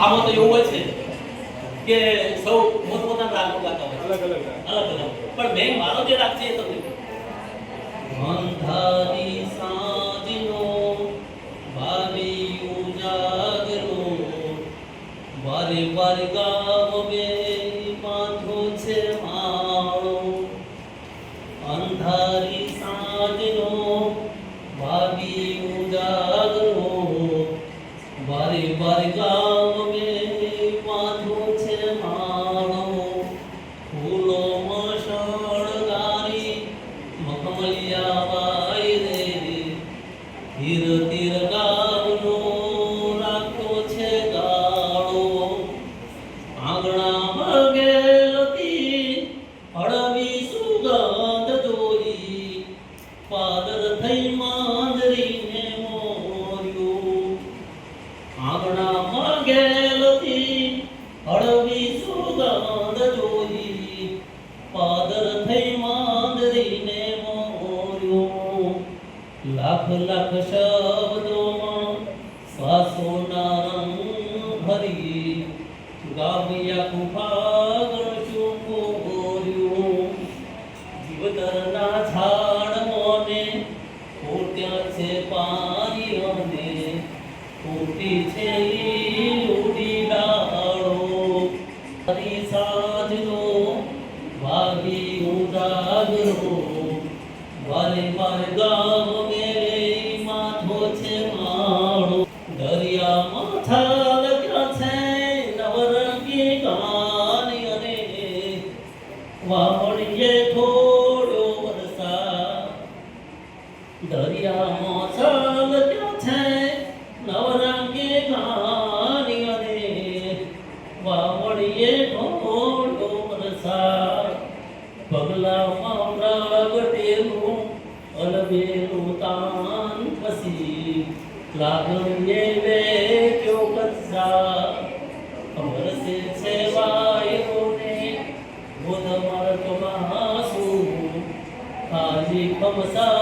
આમાં તો એવું હોય છે કે સૌ પોતપોતાના રાગ ગાતા હોય અલગ અલગ અલગ અલગ. પણ મેં મારો જે રાગ છે એ તમને મંધારી સાંજનો ભાવી ઉજાગરો વારે વાર ગાવ બે માથો છે માળો. અંધારી સાંજનો ભાવી ઉજાગરો વારે વારે ગાવ બે માથો છે માળો. ફૂલો મસળગારી મખમલિયા વાય રે હળવી સુગંધ જોઈ પાદર થઈ માંદરીને મોર્યું. લાખ લાખ શબ્દોમાં શ્વાસોના રંગ ભરી. ગાવ્યા કુફાગણ ચૂકો ઝાડ મોને ફૂટ્યા છે પારીઓને હરી સાંજનો વાગી ઉજાગરો વારે વારે ગામ મેરે માથો છે લગ્યા છે નવરંગી કહાની અને વાવણીએ થોડો વરસાદ પગલામાં પ્રગટેલું અલબેલું તાન પછી લાગણીએ વેચ્યો કચ્છા વરસે છે વાયુને ગોધ માર્ગમાં શું ખાલી ખમસાર